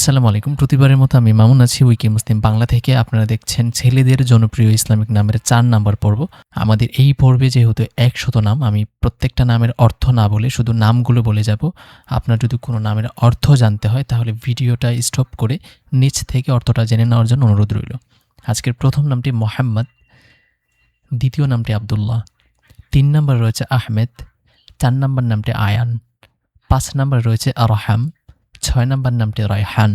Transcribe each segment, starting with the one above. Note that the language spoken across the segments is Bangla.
আসসালামু আলাইকুম। প্রতিবারের মতো আমি মামুন আছি, উইকি মুসলিম বাংলা থেকে। আপনারা দেখছেন ছেলেদের জনপ্রিয় ইসলামিক নামের চার নাম্বার পর্ব। আমাদের এই পর্বে যেহেতু একশত নাম, আমি প্রত্যেকটা নামের অর্থ না বলে শুধু নামগুলো বলে যাব। আপনার যদি কোনো নামের অর্থ জানতে হয়, তাহলে ভিডিওটা স্টপ করে নিচ থেকে অর্থটা জেনে নেওয়ার জন্য অনুরোধ রইল। আজকের প্রথম নামটি মোহাম্মদ, দ্বিতীয় নামটি আবদুল্লাহ, তিন নম্বর রয়েছে আহমেদ, চার নম্বর নামটি আয়ান, পাঁচ নম্বর রয়েছে আরহাম ছয় নম্বর নামটি রায়হান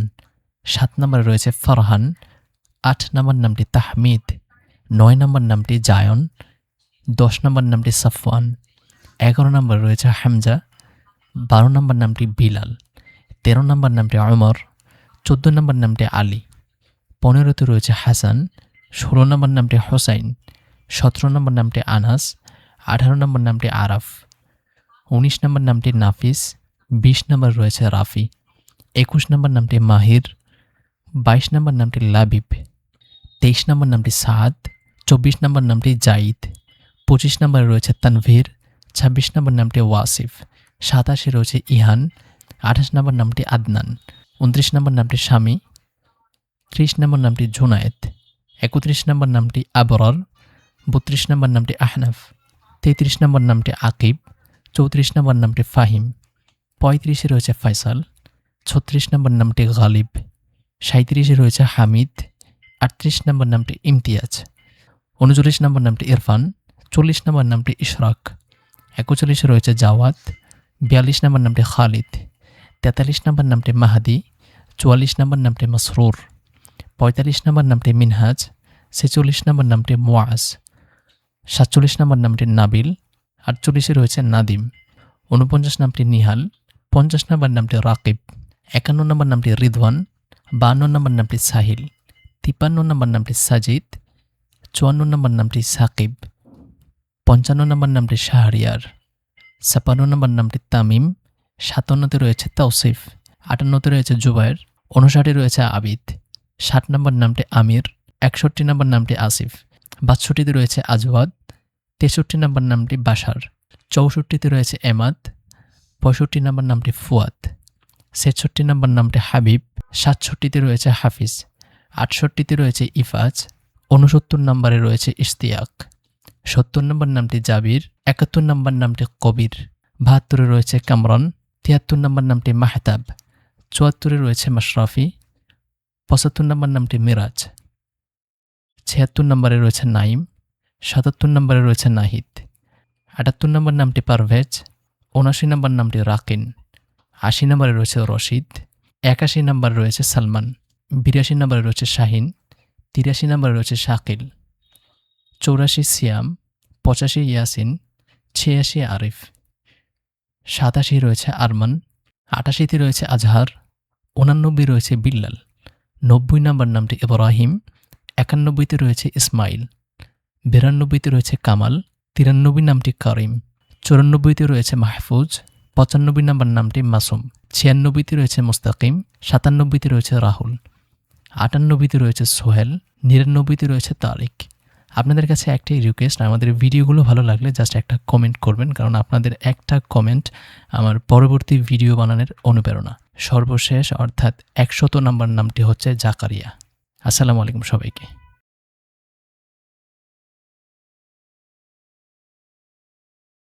সাত নম্বরে রয়েছে ফরহান আট নম্বর নামটি তাহমিদ নয় নম্বর নামটি জায়ন দশ নম্বর নামটি সাফওয়ান এগারো নম্বর রয়েছে হামজা বারো নম্বর নামটি বিলাল তেরো নম্বর নামটি অমর চোদ্দ নম্বর নামটি আলী পনেরোতে রয়েছে হাসান ষোলো নম্বর নামটি হোসাইন সতেরো নম্বর নামটি আনাস আঠারো নম্বর নামটি আরাফ উনিশ নম্বর নামটি নাফিস বিশ নম্বর রয়েছে রাফি একুশ নম্বর নামটি মাহির বাইশ নম্বর নামটি লাবিব তেইশ নম্বর নামটি সাদ চব্বিশ নম্বর নামটি জাইদ পঁচিশ নম্বরে রয়েছে তানভীর ছাব্বিশ নম্বর নামটি ওয়াসিফ সাতাশে রয়েছে ইহান আঠাশ নম্বর নামটি আদনান উনত্রিশ নম্বর নামটি স্বামী ত্রিশ নম্বর নামটি জুনায়েদ একত্রিশ নম্বর নামটি আবরর বত্রিশ নম্বর নামটি আহনাফ তেত্রিশ নম্বর নামটি আকিব চৌত্রিশ নম্বর নামটি ফাহিম পঁয়ত্রিশে রয়েছে ফয়সাল ছত্রিশ নম্বর নামটি গালিব সাঁত্রিশে রয়েছে হামিদ আটত্রিশ নম্বর নামটি ইমতিয়াজ উনচল্লিশ নম্বর নামটি ইরফান চল্লিশ নম্বর নামটি ইশরাক একচল্লিশে রয়েছে জাওয়াত বিয়াল্লিশ নম্বর নামটি খালিদ তেতাল্লিশ নম্বর নামটি মাহাদি চুয়াল্লিশ নম্বর নামটি মসরুর পঁয়তাল্লিশ নম্বর নামটি মিনহাজ ছেচল্লিশ নম্বর নামটি মোয়াজ সাতচল্লিশ নম্বর নামটি নাবিল আটচল্লিশে রয়েছে নাদিম উনপঞ্চাশ নামটি নিহাল পঞ্চাশ নম্বর নামটি রাকিব একান্ন নম্বর নামটি রিদওয়ান বান্ন নম্বর নামটি সাহিল তিপ্পান্ন নম্বর নামটি সাজিদ চুয়ান্ন নম্বর নামটি সাকিব পঞ্চান্ন নম্বর নামটি শাহরিয়ার ছাপান্ন নম্বর নামটি তামিম সাতান্নতে রয়েছে তৌসিফ আটান্নতে রয়েছে জুবায়ের উনষাটে রয়েছে আবিদ ষাট নম্বর নামটি আমির একষট্টি নম্বর নামটি আসিফ বাষট্টিতে রয়েছে আজওয়াদ তেষট্টি নম্বর নামটি বাসার চৌষট্টিতে রয়েছে এমাদ পঁয়ষট্টি নম্বর নামটি ফুয়াদ ছেষট্টি নম্বর নামটি হাবিব, সাতষট্টিতে রয়েছে হাফিজ, আটষট্টিতে রয়েছে ইফাজ উনসত্তর নম্বরে রয়েছে ইশতিয়াক, সত্তর নম্বর নামটি জাবির, একাত্তর নম্বর নামটি কবির, বাহাত্তরে রয়েছে কামরন, তিয়াত্তর নম্বর নামটি মাহতাব, চুয়াত্তরে রয়েছে মাশরাফি, পঁচাত্তর নম্বর নামটি মিরাজ, ছিয়াত্তর নম্বরে রয়েছে নাইম, সাতাত্তর নম্বরে রয়েছে নাহিদ, আটাত্তর নম্বর নামটি পারভেজ উনাশি নম্বর নামটি রাকিন। আশি নম্বরে রয়েছে রশিদ, একাশি নম্বরে রয়েছে সালমান, বিরাশি নম্বরে রয়েছে শাহিন, তিরাশি নম্বরে রয়েছে শাকিল, চৌরাশি সিয়াম, পঁচাশি ইয়াসিন, ছিয়াশি আরিফ, সাতাশি রয়েছে আরমান, আটাশিতে রয়েছে আজহার, উনানব্বই রয়েছে বিল্লাল, নব্বই নম্বর নামটি ইব্রাহিম, একানব্বইতে রয়েছে ইসমাইল, বিরানব্বইতে রয়েছে কামাল, তিরানব্বই নামটি করিম, চুরানব্বইতে রয়েছে মাহফুজ পঁচানব্বই নম্বর নামটি মাসুম, ছিয়ানব্বইতে রয়েছে মুস্তাকিম, সাতানব্বইতে রয়েছে রাহুল, আটানব্বইতে রয়েছে সোহেল, নিরানব্বইতে রয়েছে তারিক। আপনাদের কাছে একটাই রিকোয়েস্ট আমাদের ভিডিওগুলো ভালো লাগলে জাস্ট একটা কমেন্ট করবেন, কারণ আপনাদের একটা কমেন্ট আমার পরবর্তী ভিডিও বানানোর অনুপ্রেরণা। সর্বশেষ, অর্থাৎ একশত নাম্বার নামটি হচ্ছে জাকারিয়া। আসসালামু আলাইকুম সবাইকে।